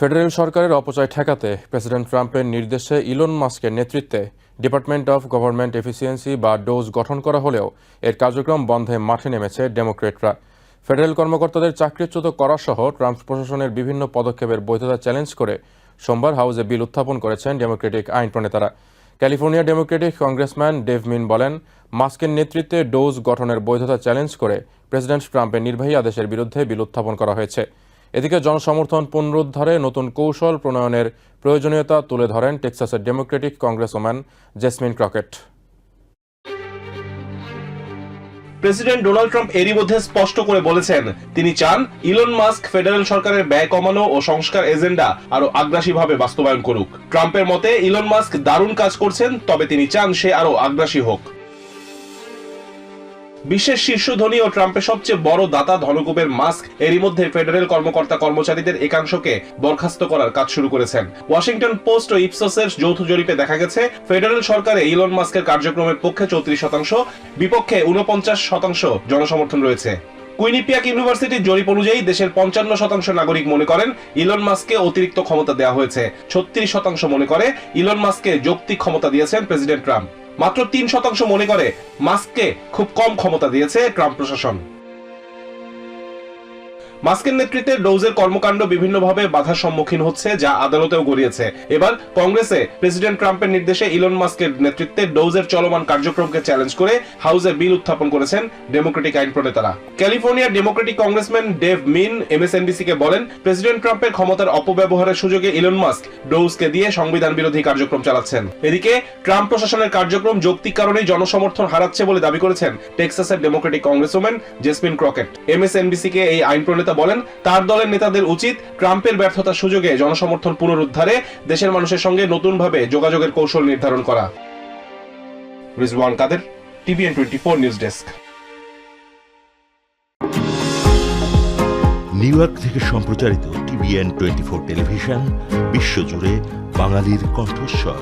Federal সরকারের অপচয় ঠেকাতে প্রেসিডেন্ট ট্রাম্পের নির্দেশে ইলন মাস্কের নেতৃত্বে ডিপার্টমেন্ট অফ গভর্নমেন্ট এফিসিয়েন্সি বা ডোজ গঠন করা হলেও এর কার্যক্রম বন্ধে মাঠে নেমেছে ডেমোক্রেটরা। ফেডারেল কর্মকর্তাদের চাকরিচ্যুত করা সহ ট্রাম্প প্রশাসনের বিভিন্ন পদক্ষেপের বৈধতা চ্যালেঞ্জ করে সোমবার হাউসে বিল উত্থাপন করেছেন ডেমোক্রেটিক আইন প্রণেতারা California Democratic Congressman Dave Min বলেন, মাস্কের নেতৃত্বে ডোজ গঠনের বৈধতা চ্যালেঞ্জ করে প্রেসিডেন্ট ট্রাম্পের নির্বাহী আদেশের বিরুদ্ধে বিল উত্থাপন করা হয়েছে। এদিকে জনসমর্থন পুনরুদ্ধারে নতুন কৌশল প্রণয়নের প্রয়োজনীয়তা তুলে ধরেন টেক্সাসের Democratic Congress Congressman Jasmine Crockett. President Donald Trump এরই মধ্যে স্পষ্ট করে বলেছেন, তিনি চান ইলন মাস্ক ফেডারেল সরকারের ব্যয় কমানো ও সংস্কার এজেন্ডা আরও আগ্রাসীভাবে বাস্তবায়ন করুক। ট্রাম্পের মতে, ইলন মাস্ক দারুণ কাজ করছেন, তবে তিনি চান সে আরও আগ্রাসী হোক। বিশ্বের শীর্ষ ধনী ও ট্রাম্পের সবচেয়ে বড় দাতা ধনকুবের মাস্ক। এরই মধ্যে ফেডারেল কর্মকর্তা কর্মচারীদের একাংশকে বরখাস্ত করার কাজ শুরু করেছেন। ওয়াশিংটন পোস্ট ও ইপসোসের যৌথ জরিপে দেখা গেছে, ফেডারেল সরকারে ইলন মাস্কের কার্যক্রমের পক্ষে চৌত্রিশ শতাংশ, বিপক্ষে উনপঞ্চাশ শতাংশ জনসমর্থন রয়েছে। কুইনিপিয়াক ইউনিভার্সিটির জরিপ অনুযায়ী দেশের পঞ্চান্ন শতাংশ নাগরিক মনে করেন ইলন মাস্ককে অতিরিক্ত ক্ষমতা দেওয়া হয়েছে। ছত্রিশ শতাংশ মনে করে ইলন মাস্ককে যৌক্তিক ক্ষমতা দিয়েছেন প্রেসিডেন্ট ট্রাম্প। মাত্র তিন শতাংশ মনে করে মাস্ককে খুব কম ক্ষমতা দিয়েছে ট্রাম্প প্রশাসন। মাস্কের নেতৃত্বে ডোজের কর্মকাণ্ড বিভিন্নভাবে বাধার সম্মুখীন হচ্ছে, যা আদালতেও গড়িয়েছে। এবার কংগ্রেসে প্রেসিডেন্ট ট্রাম্পের নির্দেশে ইলন মাস্কের নেতৃত্বে ডোজের চলমান কার্যক্রমকে চ্যালেঞ্জ করে হাউসে বিল উত্থাপন করেছেন ডেমোক্রেটিক আইন প্রণেতারা। ক্যালিফোর্নিয়ার Democratic Congressman Dave Min MSNBC কে বলেন, প্রেসিডেন্ট ট্রাম্পের ক্ষমতার অপব্যবহারের সুযোগে ইলন মাস্ক ডোজকে দিয়ে সংবিধান বিরোধী কার্যক্রম চালাচ্ছেন। এদিকে ট্রাম্প প্রশাসনের কার্যক্রম যৌক্তিক কারণেই জনসমর্থন হারাচ্ছে বলে দাবি করেছেন টেক্সাসের Democratic Congressman Jasmine Crockett. MSNBC কে এই আইন প্রণেতা বলেন, তার দলের নেতাদের উচিত ট্রাম্পের ব্যর্থতার সুযোগে জনসমর্থন পুনরুদ্ধারে দেশের মানুষের সঙ্গে নতুনভাবে যোগাযোগের কৌশল নির্ধারণ করা। Rizwan Kader, TVN twenty four news desk. New York থেকে সম্প্রচারিত টিভিএন টোয়েন্টি ফোর টেলিভিশন, বিশ্বজুড়ে বাঙালির কণ্ঠস্বর।